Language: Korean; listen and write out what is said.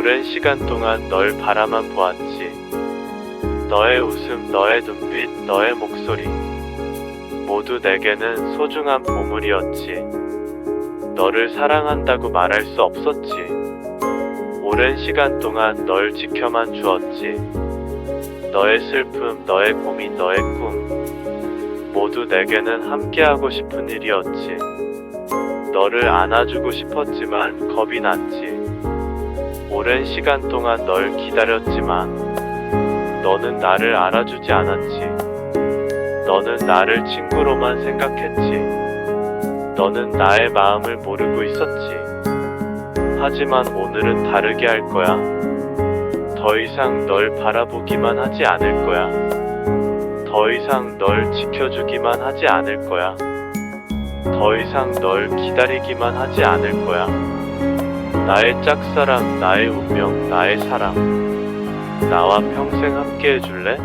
오랜 시간 동안 널 바라만 보았지. 너의 웃음, 너의 눈빛, 너의 목소리. 모두 내게는 소중한 보물이었지. 너를 사랑한다고 말할 수 없었지. 오랜 시간 동안 널 지켜만 주었지. 너의 슬픔, 너의 고민, 너의 꿈. 모두 내게는 함께하고 싶은 일이었지. 너를 안아주고 싶었지만 겁이 났지. 오랜 시간 동안 널 기다렸지만 너는 나를 알아주지 않았지. 너는 나를 친구로만 생각했지. 너는 나의 마음을 모르고 있었지. 하지만 오늘은 다르게 할 거야. 더 이상 널 바라보기만 하지 않을 거야. 더 이상 널 지켜주기만 하지 않을 거야. 더 이상 널 기다리기만 하지 않을 거야. 나의 짝사랑, 나의 운명, 나의 사랑. 나와 평생 함께 해줄래?